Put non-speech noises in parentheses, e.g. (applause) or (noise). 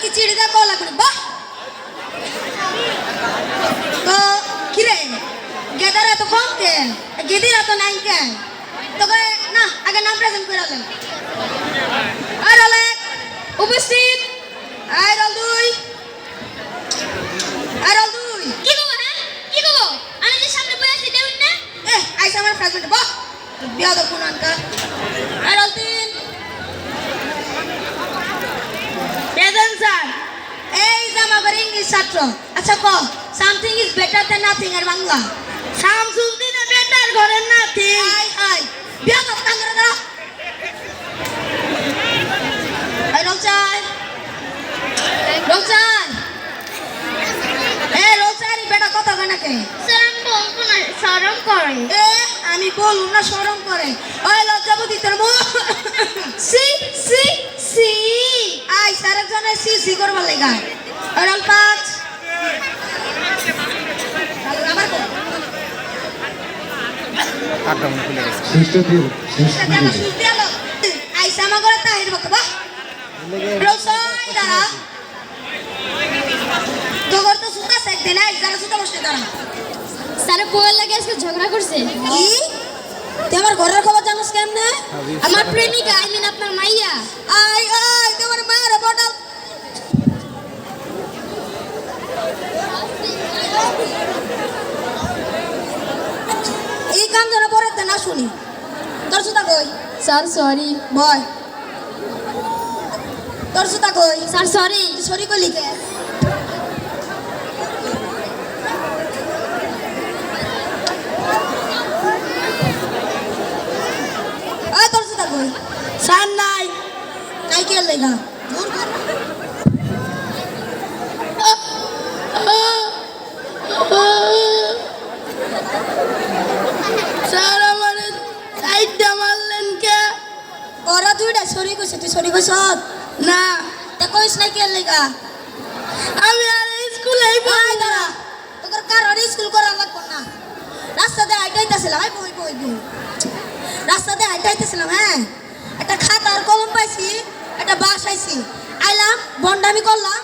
কি চিড়ি দা কলা করে বাহ। তো কিরে গেদারা তো কম কেন? গেদিরা তো নাই কেন? তোকে না আগে নাম প্রেজেন্ট করে দেন। আর হলে উপস্থিত। আর রল দুই। আর রল দুই। কি গো হ্যাঁ? কি গো আমি যে সামনে বসে আছি দেউন না? এ আইসা আমার প্রেজেন্ট বাহ। বিয়া দো কোন আনকা? আর রল তিন প্রেজেন্ট স্যার এই যে আমার ইংলিশ ছাত্র। আচ্ছা ক? Something is better than nothing এর বাংলা? সামথিং ইজ বেটার ঘরের নাথিং হাই হাই। বিয়া দো কান ধরে দাঁড়া এই রলচাই রলচাই এ রলচাই বেটা কথা কয় নাকি? শরম বলব না শরম করে। এ আমি বলুন না শরম করে। ওই লজ্জাবতী তোর মুখ (laughs) সি সি সি। সি সি করবার লাগা। অরল পাঁচ আমার কো খুলে গেছে। শেষটা দিয়ে শেষটা কেন দিয়ে সুজ দিয়ালো আই তাহির বকে বা রোসাই দাঁড়া। তোগর তো সুতা না যারা সুতা বসে দাঁড়া স্যার বউয়ের লাগে আজকে ঝগড়া করছে? কি? তুই আমার ঘরের খবর জানোস কেমনে? আমার প্রেমিকা আই মিন আপনার মাইয়া। আই না শুনি তোর সুতা কই? স্যার সরি বয় তোর সুতা কই? স্যার সরি সরি কই লিখে তোর সুতা কই? সান নাই। নাই কে লেগা দূর কর স্যার আমার সাইডটা মারলেন কে ওরা দুইটা সরি গেছে তুই সরি গেছ? না। তা কইস না কে লেগা? আমি আর স্কুলে ভাই দাঁড়া তোর কারণ স্কুল করা লাগবো না? রাস্তাতে হাইটাইতেছিলাম ভাই বই বই বই রাস্তাতে হাইটাইতেছিলাম হ্যাঁ একটা খাতা আর কলম পাইছি একটা বাস আইছি আইলাম বন্ডামি করলাম